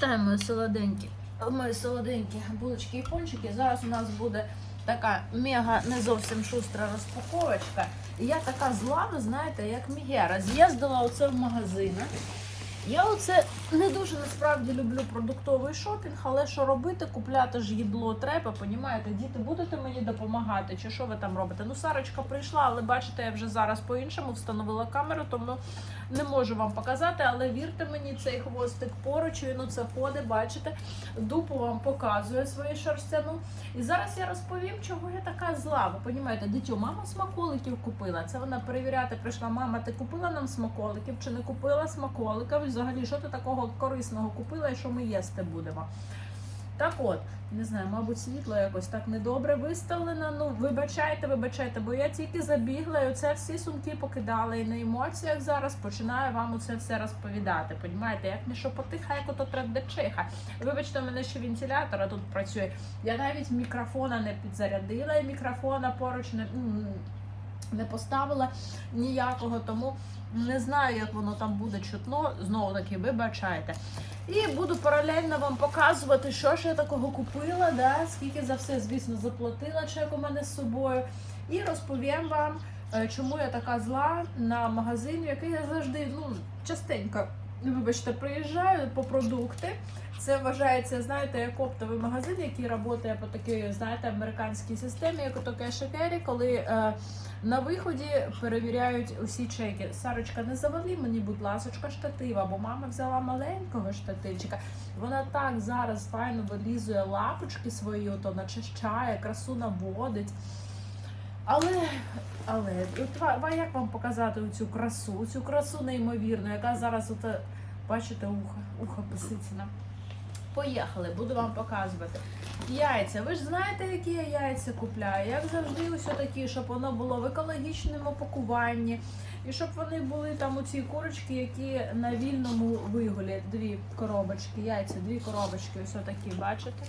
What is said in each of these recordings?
Та мої солоденькі, мої солоденькі булочки і пончики. Зараз у нас буде така мега не зовсім шустра розпаковочка. І я така зла, ви знаєте, як Мігера. З'їздила оце в магазини. Я оце не дуже насправді люблю продуктовий шопінг, але що робити? Купляти ж їдло треба, понімаєте? Діти, будете мені допомагати? Чи що ви там робите? Ну, Сарочка прийшла, але бачите, я вже зараз по-іншому встановила камеру, тому не можу вам показати, але вірте мені, цей хвостик поруч, він оце ходить, бачите, дупу вам показує свою шерстяну. І зараз я розповім, чого я така зла. Ви понімаєте, дитю, мама смаколиків купила. Це вона перевіряти прийшла. Мама, ти купила нам смаколиків чи не купила смаколиків? Взагалі, що ти такого корисного купила і що ми їсти будемо? Так от, не знаю, мабуть, світло якось так недобре виставлено. Ну, вибачайте, вибачайте, бо я тільки забігла, і оце всі сумки покидала. І на емоціях зараз починаю вам оце все розповідати. Понімаєте, як не що потиха, як ото традечиха. Вибачте, у мене ще вентилятор тут працює. Я навіть мікрофона не підзарядила, і мікрофона поруч не, не поставила ніякого, тому не знаю, як воно там буде чутно. Знову таки, вибачайте. І буду паралельно вам показувати, що ж я такого купила, да, скільки за все, звісно, заплатила чек у мене з собою. І розповім вам, е, чому я така зла на магазин, який я завжди ну, частенько, вибачте, приїжджаю по продукти. Це вважається, знаєте, як оптовий магазин, який працює по такій, знаєте, американській системі, як ото кешекері, коли е, на виході перевіряють усі чеки. Сарочка, не завали мені, будь ласочка, штатива, бо мама взяла маленького штативчика. Вона так зараз файно вилізує лапочки свої, ото начищає, красу наводить. Але, але, от як вам показати цю красу, цю красу неймовірну, яка зараз оце, бачите, ухо, ухо посицена. Поїхали, буду вам показувати. Яйця. Ви ж знаєте, які я яйця купляю. Як завжди, ось такі, щоб воно було в екологічному пакуванні. І щоб вони були там у ці курочки, які на вільному вигулі. Дві коробочки, яйця, дві коробочки, ось такі, бачите?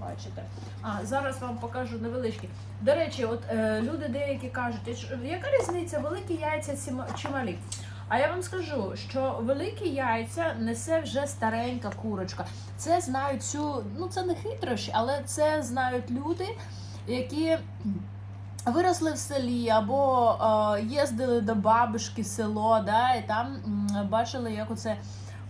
Бачите. А зараз вам покажу невеличкі. До речі, от е, люди деякі кажуть, яка різниця, великі яйця чи малі? А я вам скажу, що великі яйця несе вже старенька курочка. Це знають цю, ну це не хитрощ, але це знають люди, які виросли в селі або е, їздили до бабушки село, да, і там бачили, як оце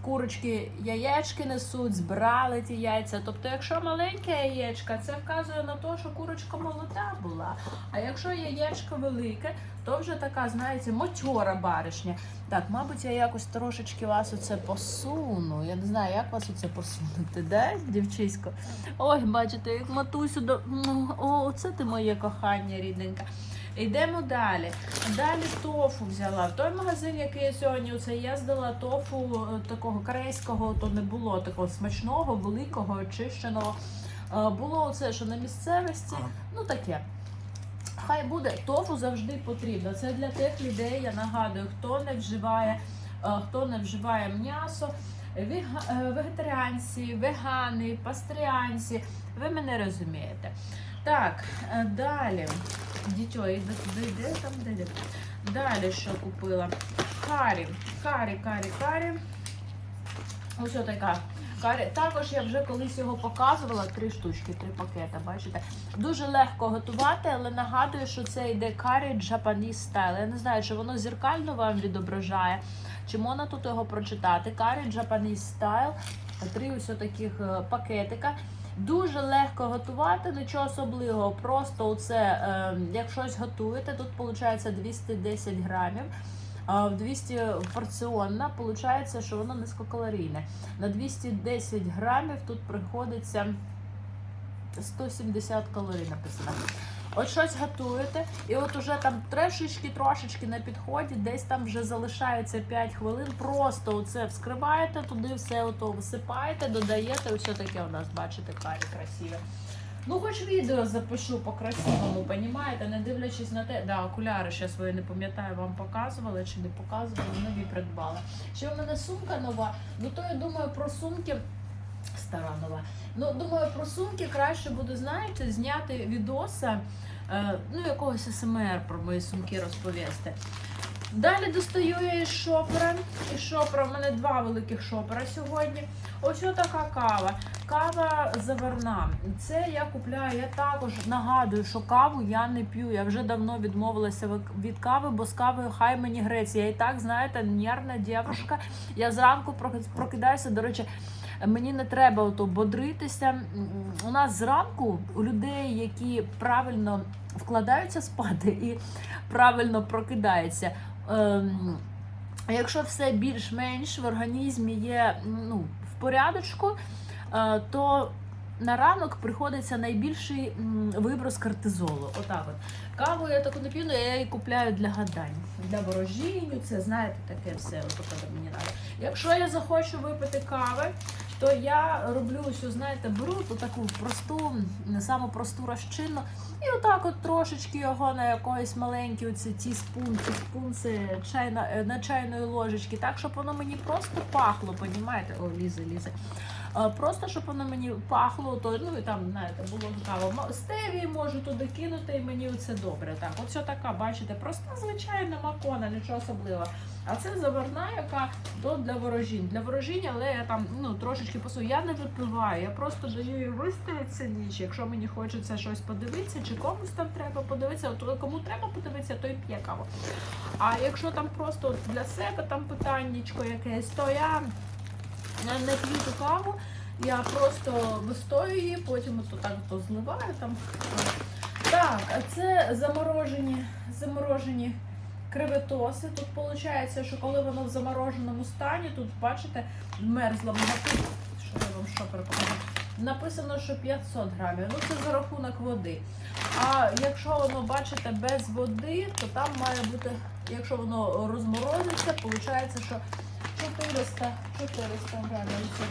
курочки яєчки несуть, збирали ті яйця. Тобто, якщо маленьке яєчко, це вказує на те, що курочка молода була. А якщо яєчко велике, то вже така, знаєте, мотьора баришня. Так, мабуть, я якось трошечки вас оце посуну. Я не знаю, як вас оце посунути, да, дівчисько? Ой, бачите, як матусю до. Ну, О, це ти моє кохання рідненька. Йдемо далі. Далі тофу взяла. В той магазин, який я сьогодні оце їздила, тофу е, такого корейського, то не було такого смачного, великого, очищеного. Е, Було оце, що на місцевості, ну таке. Хай буде, тофу завжди потрібно. Це для тих людей, я нагадую, хто не вживає, е, хто не вживає м'ясо, е, вегетаріанці, вегани, пастріанці. Ви мене розумієте. Так, е, далі. Дітьо, йде там, де йде. Далі що купила? Карі. Карі, карі, карі. Ось така. Карі. Також я вже колись його показувала. Три штучки, три пакети, бачите. Дуже легко готувати, але нагадую, що це йде карі Japanese style. Я не знаю, чи воно зеркально вам відображає, чи можна тут його прочитати. Карі Japanese style. Три ось таких е, пакетика. Дуже легко готувати, нічого особливого. Просто оце, е, як щось готуєте, тут виходить 210 грамів. В 200 порціонна, виходить, що воно низькокалорійне. На 210 грамів тут приходиться 170 калорій написано. От щось готуєте, і от уже там трошечки, трошечки на підході, десь там вже залишається 5 хвилин. Просто оце вскриваєте, туди все ото висипаєте, додаєте. Ось таке у нас, бачите, карі красиве. Ну, хоч відео запишу по-красивому, понімаєте, не дивлячись на те, да, окуляри ще свої не пам'ятаю, вам показували чи не показували, нові придбала. Ще в мене сумка нова, ну то я думаю про сумки. Стара нова. Ну, думаю, про сумки краще буде, знаєте, зняти відоса, е, ну, якогось СМР про мої сумки розповісти. Далі достаю я із шопера. Із шопера в мене два великих шопера сьогодні. Ось така кава. Кава заварна. Це я купляю. Я також нагадую, що каву я не п'ю. Я вже давно відмовилася від кави, бо з кавою хай мені греться. Я і так, знаєте, нервна дівчинка. Я зранку прокидаюся. До речі, мені не треба ото бодритися. У нас зранку у людей, які правильно вкладаються спати і правильно прокидаються. Ем, якщо все більш-менш в організмі є ну, в порядочку, е, то на ранок приходиться найбільший виброс кортизолу. Отак от. Каву я таку не п'ю, я її купляю для гадань. Для ворожінню, це знаєте, таке все. Мені. Якщо я захочу випити кави, то я роблю що знаєте, беру ту таку просту, не саму просту розчинну, і отак от трошечки його на якоїсь маленькій оці ці спунці, спунці чайна, е, на чайної ложечки, так, щоб воно мені просто пахло, понімаєте? О, лізе, лізе. Просто щоб воно мені пахло, то ну і там, знаєте, було цікаво. Стевії можу туди кинути, і мені це добре. Так, от все така, бачите, проста звичайна макона, нічого особливого. А це заварна, яка то для ворожінь. Для ворожінь, але я там ну трошечки посую. Я не випиваю, я просто даю їй вистоятися ніч. Якщо мені хочеться щось подивитися, чи комусь там треба подивитися, то кому треба подивитися, той п'є каву. А якщо там просто для себе там питаннячко якесь, то я не не п'ю каву. Я просто вистоюю її, потім от так то зливаю там. Так, а це заморожені, заморожені креветоси. Тут виходить, що коли воно в замороженому стані, тут бачите, в мерзлому написано, що я вам що покажу. Написано, що 500 грамів. Ну це за рахунок води. А якщо воно бачите без води, то там має бути, якщо воно розморозиться, виходить, що 400, 400 грамів це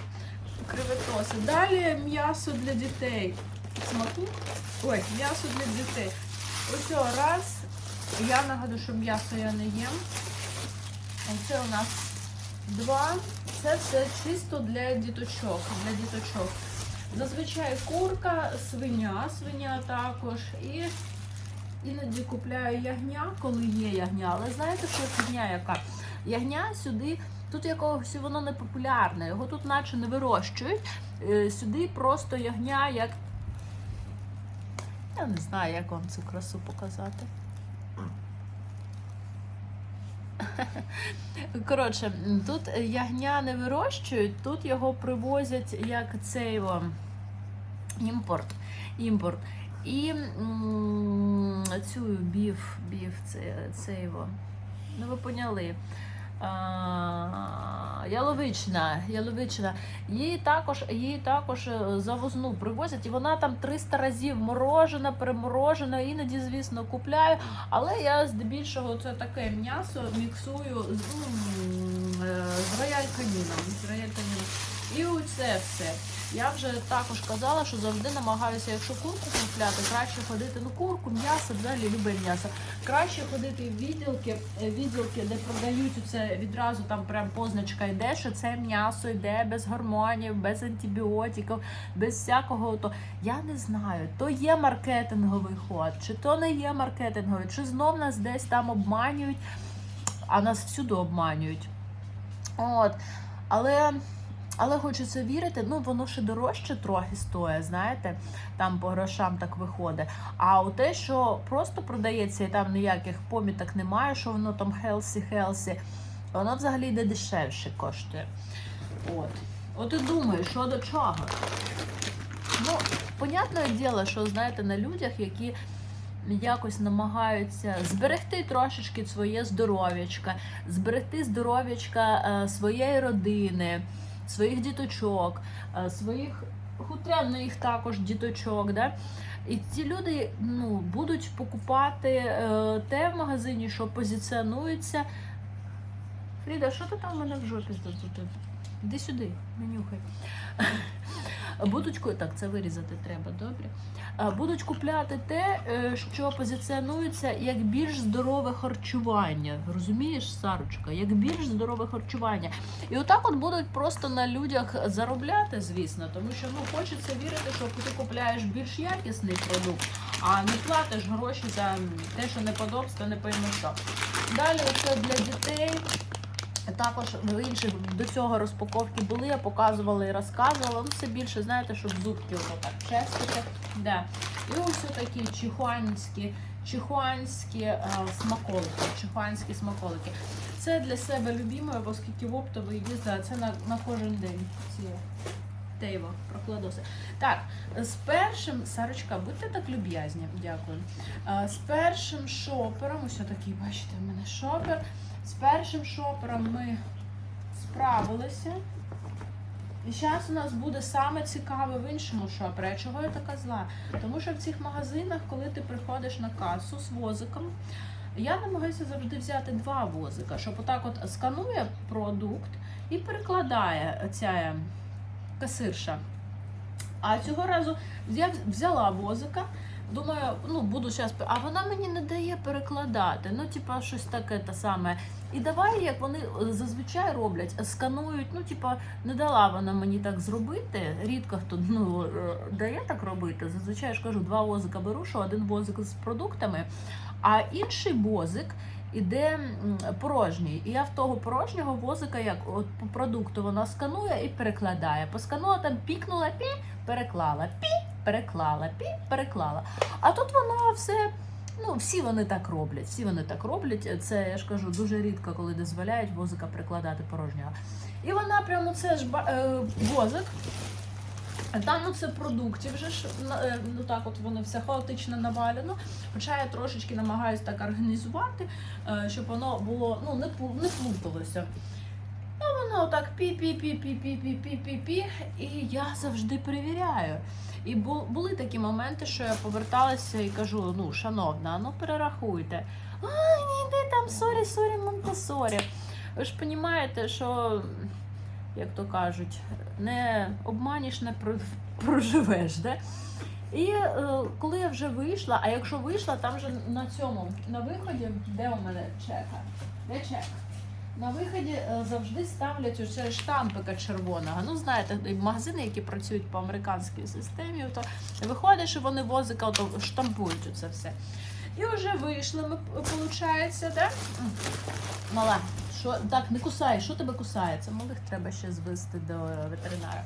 креветоси. Далі м'ясо для дітей. Смаку. Ой, м'ясо для дітей. Ось раз. Я нагадую, що м'ясо я не їм. Оце у нас два. Це все чисто для діточок. Для діточок. Зазвичай курка, свиня, свиня також. І іноді купляю ягня, коли є ягня. Але знаєте, що фігня яка? Ягня сюди, тут якогось воно не популярне, його тут наче не вирощують. Е, Сюди просто ягня як. Я не знаю, як вам цю красу показати. Коротше, тут ягня не вирощують, тут його привозять як цей о, імпорт. імпорт. І цю біф, біф, це, це. Ну, ви поняли. Яловична, яловична. Її також, її також е, завозну привозять, і вона там 300 разів морожена, переморожена, іноді, звісно, купляю. Але я здебільшого це таке м'ясо міксую з, е, з рояль каніном. З рояль. І оце все. Я вже також казала, що завжди намагаюся, якщо курку купляти, краще ходити. Ну, курку, м'ясо, взагалі любе м'ясо. Краще ходити в відділки, е, відділки, де продають це відразу там прям позначка йде, що це м'ясо йде без гормонів, без антибіотиків, без всякого. То я не знаю, то є маркетинговий ход, чи то не є маркетинговий, чи знов нас десь там обманюють, а нас всюди обманюють. От. Але. Але хочеться вірити, ну воно ще дорожче трохи стоїть, знаєте, там по грошам так виходить. А у те, що просто продається і там ніяких поміток немає, що воно там хелсі-хелсі, воно взагалі йде дешевше коштує. От. От і думаю, що до чого. Ну, понятне діло, що знаєте, на людях, які якось намагаються зберегти трошечки своє здоров'ячка, зберегти здоров'ячка е, своєї родини, своїх діточок, е, своїх хутряних також діточок. Да? І ці люди ну, будуть покупати е, те в магазині, що позиціонується. Фріда, що ти там в мене в жопі здобути? Іди сюди, не нюхай. Будуть так, це вирізати треба, добре. Будуть купляти те, е, що позиціонується як більш здорове харчування. Розумієш, Сарочка, як більш здорове харчування. І отак от будуть просто на людях заробляти, звісно, тому що ну хочеться вірити, що ти купляєш більш якісний продукт, а не платиш гроші за те, що неподобство, не пойми що. Далі це для дітей. Також в інших до цього розпаковки були, я показувала і розказувала. Ну, це більше, знаєте, щоб зубки отак чистити. Да. І ось такі чихуанські, чихуанські е, смаколики. Чихуанські смаколики. Це для себе любимое, оскільки в оптовий їздила, це на, на кожен день. Ці Тейво, прокладоси. Так, з першим, Сарочка, будьте так люб'язні, дякую. Е, З першим шопером, ось такий, бачите, в мене шопер. З першим шопером ми справилися. І зараз у нас буде саме цікаве в іншому шопері. Чого я така зла? Тому що в цих магазинах, коли ти приходиш на касу з возиком, я намагаюся завжди взяти два возика, щоб отак от сканує продукт і перекладає ця касирша. А цього разу я взяла возика. Думаю, ну буду зараз, а вона мені не дає перекладати. Ну, типа, щось таке те саме. І давай, як вони е, зазвичай роблять, сканують. Ну, типа, не дала вона мені так зробити. Рідко хто ну, е, дає так робити. Зазвичай я ж кажу, два возика беру, що один возик з продуктами, а інший возик іде порожній. І я в того порожнього возика, як от по продукту вона сканує і перекладає. Посканула там, пікнула, пі, переклала, пі, переклала, пі, переклала. А тут вона все. Ну, всі вони так роблять. Всі вони так роблять. Це я ж кажу, дуже рідко, коли дозволяють возика прикладати порожнього. І вона прямо це ж е, возик. а Там ну, це продуктів вже ж е, ну так, от воно все хаотично навалено. Хоча я трошечки намагаюся так організувати, е, щоб воно було ну не не плуталося. Ну воно так пі-пі-пі-пі-пі-пі-пі-пі, і я завжди перевіряю. І бу- були такі моменти, що я поверталася і кажу: ну, шановна, ну перерахуйте. А, ні, де там сорі, сорі, Монтесорі. Ви ж розумієте, що, як то кажуть, не обманеш, не проживеш. Да? І е, коли я вже вийшла, а якщо вийшла, там же на цьому, на виході, де у мене чека? Де чек? На виході е, завжди ставлять оце штампика червоного. Ну, знаєте, магазини, які працюють по американській системі, то виходиш, і вони возика ото штампують це все. І вже вийшли виходить, да? Мала, що так, не кусай, що тебе кусає? Це малих треба ще звести до ветеринара.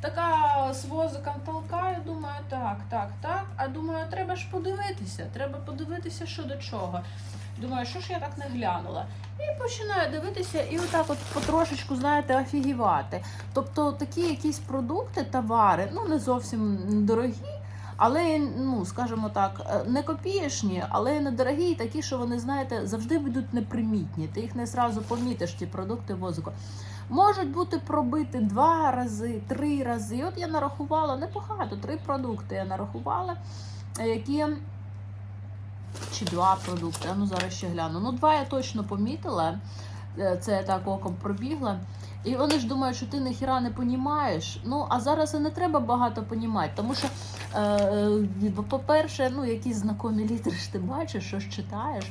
Така з возиком толкаю, думаю, так, так, так. А думаю, треба ж подивитися. Треба подивитися, що до чого. Думаю, що ж я так не глянула. І починаю дивитися, і отак от потрошечку, знаєте, офігівати. Тобто такі якісь продукти, товари, ну не зовсім дорогі, але, ну, скажімо так, е, не копієшні, але недорогі, і такі, що вони, знаєте, завжди будуть непримітні. Ти їх не зразу помітиш, ті продукти возику. Можуть бути пробити два рази, три рази. От я нарахувала небагато, три продукти я нарахувала, е, які. Чи два продукти. Ну зараз ще гляну. Ну, два я точно помітила. Е, Це я так оком пробігла. І вони ж думають, що ти ніхіра не понімаєш. Ну, а зараз і не треба багато понімати, тому що, е, е, по-перше, ну, якісь знакомі літери ж ти бачиш, що ж читаєш.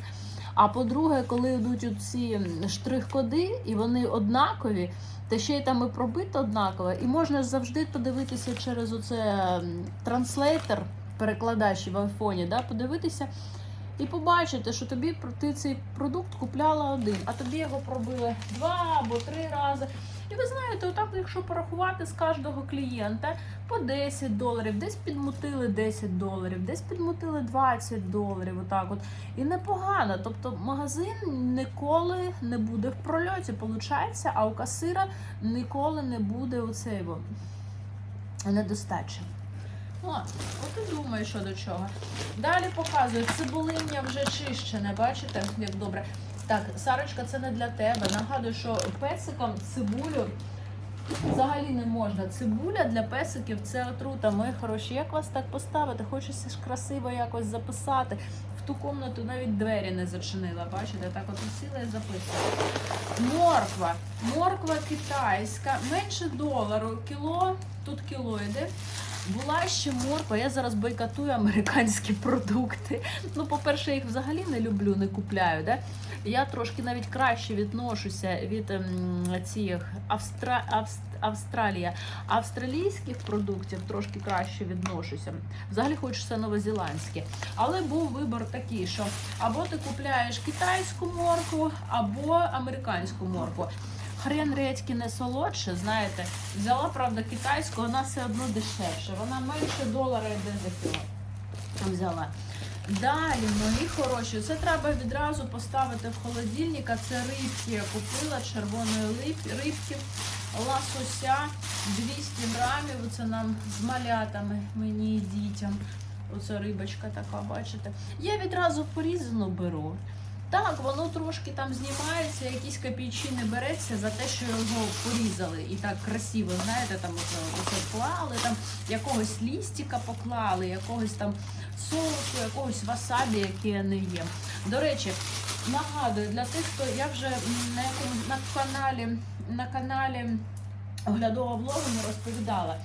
А по-друге, коли йдуть ці штрих-коди, і вони однакові, та ще й там і пробито однаково, і можна завжди подивитися через оце транслейтер, перекладач в айфоні, да, подивитися і побачити, що тобі ти цей продукт купляла один, а тобі його пробили два або три рази. І ви знаєте, отак, якщо порахувати з кожного клієнта по 10 доларів, десь підмутили 10 доларів, десь підмутили 20 доларів. Отак от. І непогано. Тобто магазин ніколи не буде в прольоті, получається, а у касира ніколи не буде оцей во, недостачі. О, от і думаю, що до чого. Далі показую, цибулиння вже чищене, бачите, як добре. Так, Сарочка, це не для тебе. Нагадую, що песикам цибулю взагалі не можна. Цибуля для песиків це отрута. Мої хороші. Як вас так поставити? Хочеться ж красиво якось записати. В ту комнату навіть двері не зачинила. Бачите, так от сіла і записую. Морква. Морква китайська, менше долару. Кіло, тут кіло йде. Була ще морква. Я зараз бойкотую американські продукти. Ну, по-перше, їх взагалі не люблю, не купляю. Да? Я трошки навіть краще відношуся від ем, цих Австра... Авст... Австралія австралійських продуктів, трошки краще відношуся. Взагалі хочеться новозеландське. Але був вибір такий, що або ти купляєш китайську моркву, або американську моркву. Хрен редьки не солодше, знаєте. Взяла, правда, китайську, вона все одно дешевше. Вона менше долара йде за кіло. Взяла. Далі, мої хороші, це треба відразу поставити в холодильник. А це рибки я купила червоної рибки, ласося 200 грамів. Це нам з малятами, мені і дітям. Оце рибочка така, бачите. Я відразу порізану беру. Так, воно трошки там знімається, якісь копійчини береться за те, що його порізали. І так красиво, знаєте, там оце, оце вклали, там якогось лістика поклали, якогось там соусу, якогось васабі, яке я не їм. До речі, нагадую, для тих, хто я вже на якому на каналі на каналі оглядового блогу не розповідала.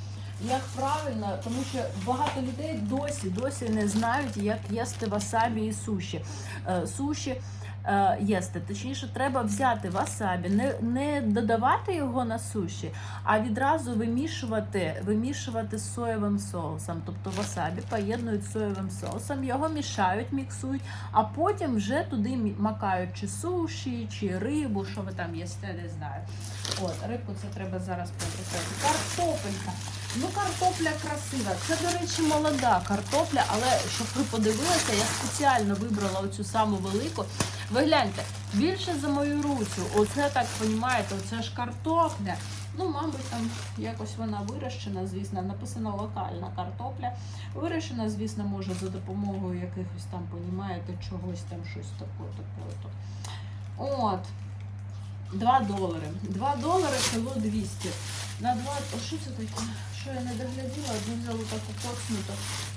Як правильно, тому що багато людей досі досі не знають, як їсти васабі і суші. Е, суші е, їсти. Точніше, треба взяти васабі, не, не додавати його на суші, а відразу вимішувати, вимішувати з соєвим соусом. Тобто васабі поєднують з соєвим соусом, його мішають, міксують, а потім вже туди макають чи суші, чи рибу, що ви там їсте, не знаю. От, рибку це треба зараз приобретати. Картопелька. Ну, картопля красива. Це, до речі, молода картопля, але щоб ви подивилися, я спеціально вибрала оцю саму велику. Ви гляньте, більше за мою руцю. Оце так, розумієте, оце ж картопля. Ну, мабуть, там якось вона вирощена, звісно, написано локальна картопля. Вирощена, звісно, може за допомогою якихось там, понімаєте, чогось там, щось таке. то. От. 2 долари. 2 долари кіло 200. На 2... О, що це таке? Що я не догляділа, взяла таку коцнуту.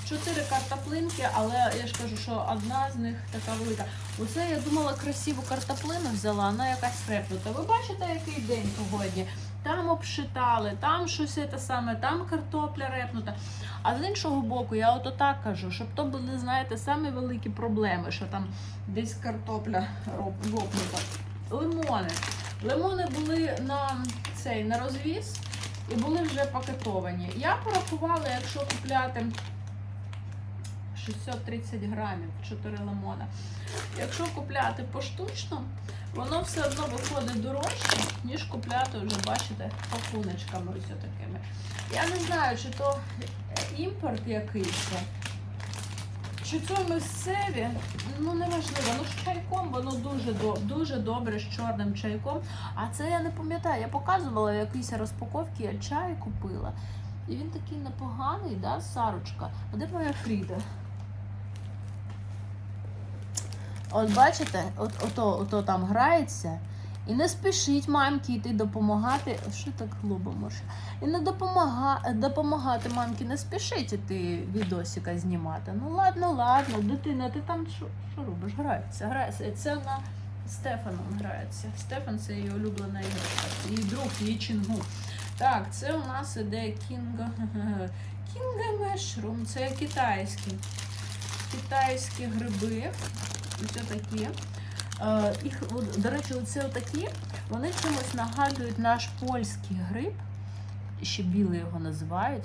Чотири картоплинки, але я ж кажу, що одна з них така велика. Оце я думала красиву картоплину взяла, вона якась репнута. Ви бачите, який день сьогодні? Там обшитали, там щось те саме, там картопля репнута. А з іншого боку, я ото так кажу, щоб то були, знаєте, самі великі проблеми, що там десь картопля лопнута. Лимони. Лимони були на цей на розвіз і були вже пакетовані. Я порахувала, якщо купляти 630 грамів, 4 лимона. Якщо купляти поштучно, воно все одно виходить дорожче, ніж купляти вже, бачите, пакуночками ось такими. Я не знаю, чи то імпорт якийсь. Чи це місцеві? Ну неважливо. Ну з чайком воно дуже дуже добре з чорним чайком. А це я не пам'ятаю. Я показувала в якійсь розпаковці, я чай купила. І він такий непоганий, да, Сарочка. А де моя Фріда? От бачите, от, ото, ото там грається. І не спішіть мамки йти допомагати. Що так лобимо? І не допомага... допомагати мамки, не спішіть іти відосика знімати. Ну ладно, ладно, дитина, ти там що, що робиш? Грається, грається. Це на Стефаном грається. Стефан це її улюблена іграшка. Її друг, її чінгу. Так, це у нас іде кінга. Кінга мешрум. Це китайські. Китайські гриби. Ось такі. Е, їх, до речі, оці отакі, вони чимось нагадують наш польський гриб, ще білий його називають.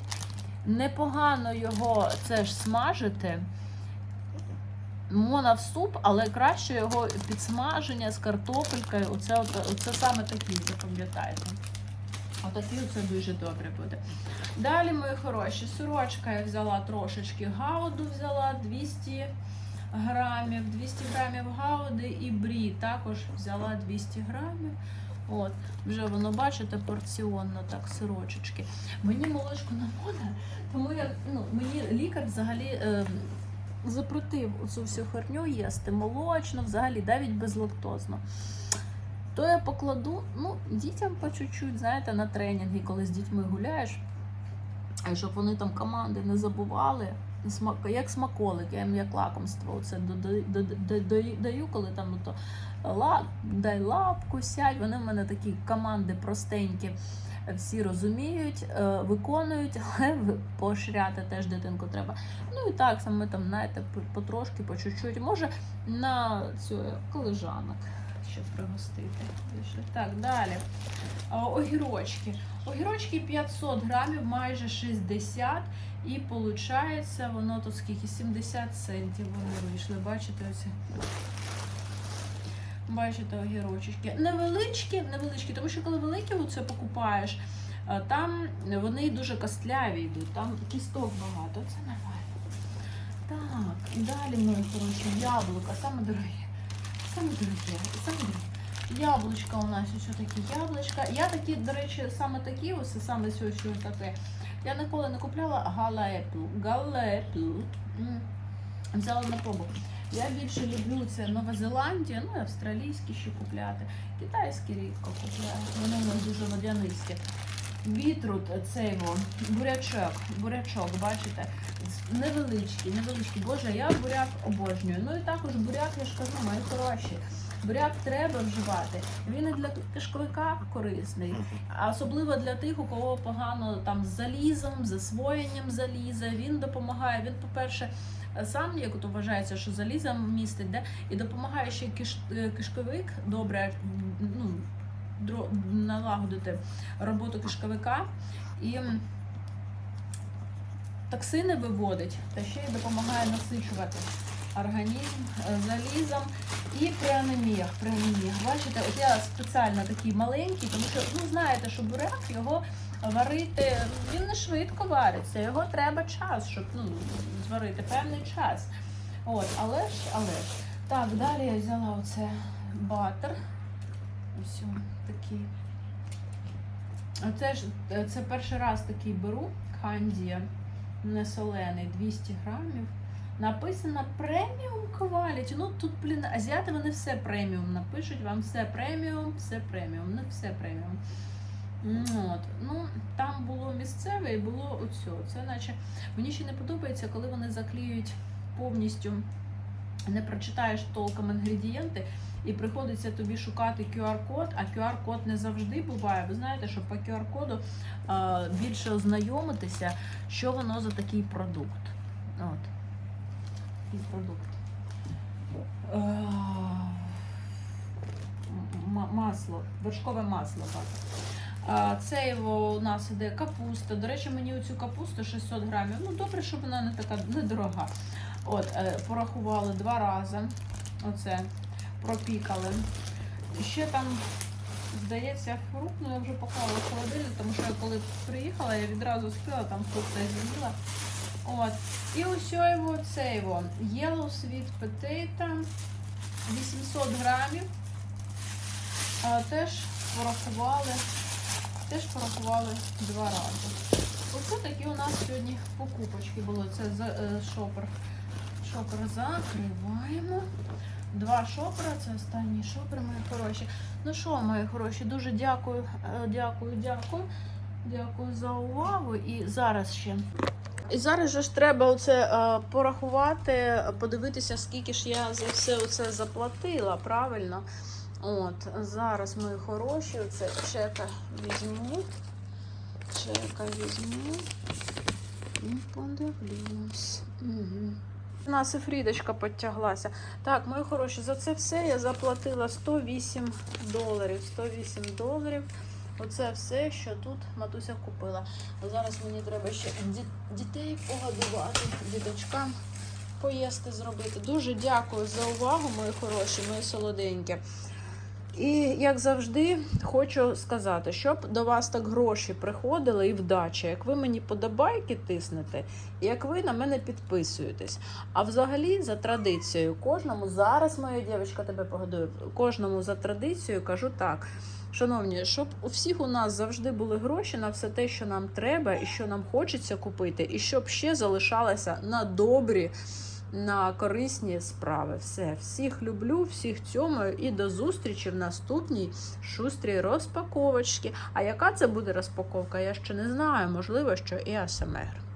Непогано його це ж смажити. Можна в суп, але краще його підсмаження з картопелькою. Оце, оце саме такі, запам'ятайте. Отакі це дуже добре буде. Далі, мої хороші, сирочка я взяла трошечки, гауду взяла 200 грамів, 200 грамів гауди і брі також взяла 200 грамів. От, вже воно, бачите, порціонно так, сирочечки. Мені молочко не можна, тому я, ну, мені лікар взагалі е, запретив цю всю херню їсти молочно, взагалі, навіть безлактозно. То я покладу, ну, дітям по чуть-чуть, знаєте, на тренінги, коли з дітьми гуляєш, щоб вони там команди не забували. Як смаколик, я їм як лакомство. Це даю, коли там ну, то ла, дай лапку, сядь. Вони в мене такі команди простенькі, всі розуміють, е, виконують, але поощряти теж дитинку треба. Ну і так саме там, знаєте, потрошки, по чуть-чуть. Може на цю колежанок. щоб пригостити. Так, далі. Огірочки. Огірочки 500 грамів, майже 60. І виходить, воно тут скільки? 70 центів вони вийшли. Бачите, оце. Бачите, огірочки. Невеличкі, невеличкі, тому що коли великі оце покупаєш, там вони дуже костляві йдуть, там кісток багато. Це нормально. Так, далі мої хороші, яблука, саме дорогі. Саме дорогі, саме дорогі. Яблучка у нас ще такі яблучка. Я такі, до речі, саме такі, ось саме що таке. Я ніколи не купляла. Галепу. М. Взяла на пробу. Я більше люблю це Нова Зеландія, ну і австралійські ще купляти. Китайські рідко купляю. Вони у нас дуже водянисті. Бітрут, цей бурячок, бурячок, бачите, невеличкий, невеличкий. Боже, я буряк обожнюю. Ну і також буряк, я ж кажу, мої хороші. Буряк треба вживати. Він і для кишковика корисний, а особливо для тих, у кого погано там з залізом, з засвоєнням заліза. Він допомагає. Він, по-перше, сам як от вважається, що залізо містить, де і допомагає ще киш, е, кишковик добре ну, налагодити роботу кишковика і токсини виводить, та ще й допомагає насичувати організм е, залізом і при анеміях. При анеміях. Бачите, от я спеціально такий маленький, тому що ну знаєте, що буряк його варити він не швидко вариться, його треба час, щоб ну, зварити певний час. От, але ж, але ж. Так, далі я взяла оце батер. Ось такий. Оце ж це перший раз такий беру. Хандія не солений, 200 грамів. Написано преміум кваліті. Ну тут, блін, азіати вони все преміум напишуть, вам все преміум, все преміум, не все преміум. Ну, От. Ну, там було місцеве і було оцю. Це наче мені ще не подобається, коли вони заклеюють повністю, не прочитаєш толком інгредієнти, і приходиться тобі шукати QR-код, а QR-код не завжди буває. Ви знаєте, що по QR-коду е, більше ознайомитися, що воно за такий продукт. От. Такий продукт. Е, масло, вершкове масло. Так. Це його у нас іде капуста. До речі, мені оцю капусту 600 грамів. Ну, добре, щоб вона не така недорога. От, е, порахували два рази. Оце пропікали. Ще там, здається, фрукт, ну я вже поклала в холодильник, тому що я коли приїхала, я відразу схила, там фрукти з'їла. От. І ось його, це його Yellow Sweet Potato 800 грамів. А, теж порахували, теж порахували два рази. Оце такі у нас сьогодні покупочки були. Це за е, шопер. Шопер закриваємо. Два шопера, це останній шопер, мої хороші. Ну що, мої хороші, дуже дякую, е, дякую, дякую. Дякую за увагу. І зараз ще. І зараз же ж треба оце е, порахувати, подивитися, скільки ж я за все оце заплатила, правильно? От, зараз мої хороші, оце чека візьму. Чека візьму. І подивлюсь. Угу. У нас і Фрідочка підтяглася. Так, мої хороші, за це все я заплатила 108 доларів. 108 доларів. Оце все, що тут матуся купила. Зараз мені треба ще дітей погодувати, діточкам поїсти зробити. Дуже дякую за увагу, мої хороші, мої солоденькі. І як завжди, хочу сказати, щоб до вас так гроші приходили і вдача, як ви мені подобайки тиснете, і як ви на мене підписуєтесь. А взагалі, за традицією, кожному зараз моя дівчинка тебе погодує, кожному за традицією кажу так. Шановні, щоб у всіх у нас завжди були гроші на все те, що нам треба, і що нам хочеться купити, і щоб ще залишалося на добрі, на корисні справи. Все, всіх люблю, всіх цьомаю і до зустрічі в наступній шустрій розпаковочці. А яка це буде розпаковка, я ще не знаю. Можливо, що і АСМР.